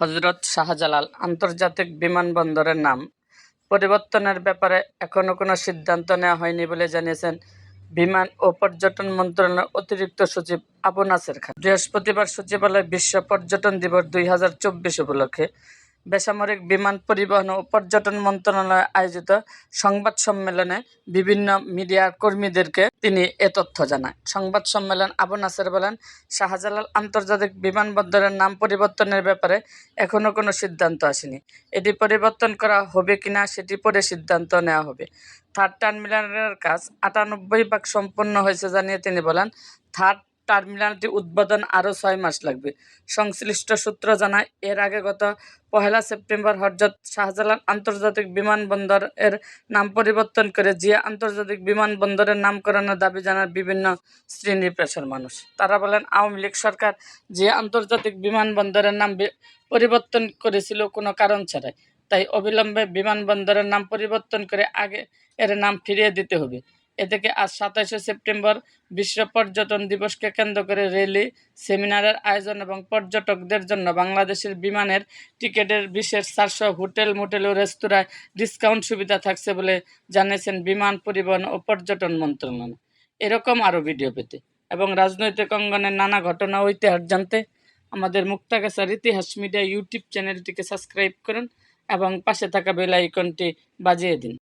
হজরত শাহজালাল আন্তর্জাতিক বিমানবন্দরের নাম। পরিবর্তনের ব্যাপারে এখনও কোনো সিদ্ধান্ত নেওয়া হয়নি বলে জানিয়েছেন বিমান ও পর্যটন মন্ত্রণালয়ের অতিরিক্ত সচিব আবু নাসের খান। বৃহস্পতিবার সচিবালয় বিশ্ব পর্যটন দিবস দুই হাজার চব্বিশ উপলক্ষে বেসামরিক বিমান পরিবহন ও পর্যটন মন্ত্রণালয় আয়োজিত সংবাদ সম্মেলনে বিভিন্ন মিডিয়ার কর্মীদেরকে তিনি এ তথ্য জানায়। সংবাদ সম্মেলন আবু নাসের বলেন, শাহজালাল আন্তর্জাতিক বিমানবন্দরের নাম পরিবর্তনের ব্যাপারে এখনও কোনো সিদ্ধান্ত আসেনি। এটি পরিবর্তন করা হবে কিনা সেটি পরে সিদ্ধান্ত নেওয়া হবে। থার্ড টার্মিনালের কাজ আটানব্বই ভাগ সম্পন্ন হয়েছে জানিয়ে তিনি বলেন, থার্ড টার্মিনালটি উদ্বোধন আরও ছয় মাস লাগবে। সংশ্লিষ্ট সূত্র জানায়, এর আগে গত পহেলা সেপ্টেম্বর হজরত শাহজালাল আন্তর্জাতিক বিমানবন্দর এর নাম পরিবর্তন করে জিয়া আন্তর্জাতিক বিমানবন্দরের নামকরণের দাবি জানার বিভিন্ন শ্রেণি পেশার মানুষ। তারা বলেন, আওয়ামী লীগ সরকার জিয়া আন্তর্জাতিক বিমানবন্দরের নাম পরিবর্তন করেছিল কোনো কারণ ছাড়াই। তাই অবিলম্বে বিমানবন্দরের নাম পরিবর্তন করে আগে এর নাম ফিরিয়ে দিতে হবে। এ থেকে আজ সাতাশে সেপ্টেম্বর বিশ্ব পর্যটন দিবসকে কেন্দ্র করে র্যালি, সেমিনারের আয়োজন এবং পর্যটকদের জন্য বাংলাদেশের বিমানের টিকিটের বিশেষ চারশো হোটেল, মোটেল ও রেস্তোরাঁয় ডিসকাউন্ট সুবিধা থাকছে বলে জানিয়েছেন বিমান পরিবহন ও পর্যটন মন্ত্রণালয়। এরকম আরও ভিডিও পেতে এবং রাজনৈতিক অঙ্গনের নানা ঘটনা ও ইতিহাস জানতে আমাদের মুক্তাগাছার ইতিহাস মিডিয়া ইউটিউব চ্যানেলটিকে সাবস্ক্রাইব করুন এবং পাশে থাকা বেল আইকনটি বাজিয়ে দিন।